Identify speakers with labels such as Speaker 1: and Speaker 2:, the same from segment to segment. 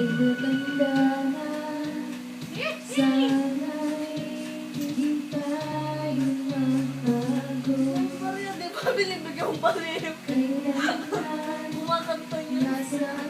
Speaker 1: ay maganda na Sana'y hindi tayo magbago
Speaker 2: Ang pariyan, di ba? Bilibig yung pariyan.
Speaker 1: Kailangan
Speaker 2: Kumakanta niya.
Speaker 1: Nasaan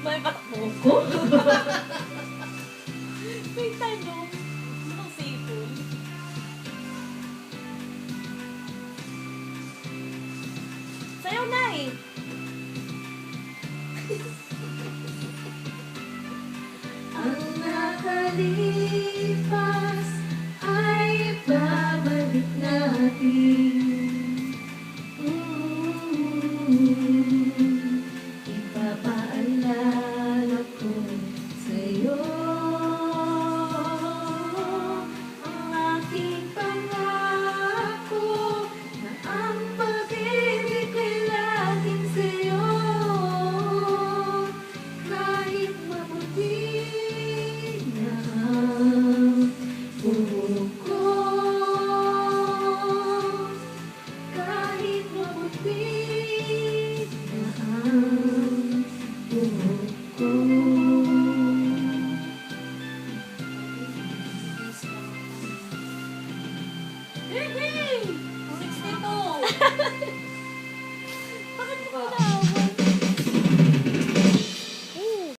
Speaker 1: May patakbong ko.
Speaker 2: May tanong. Isang sipon.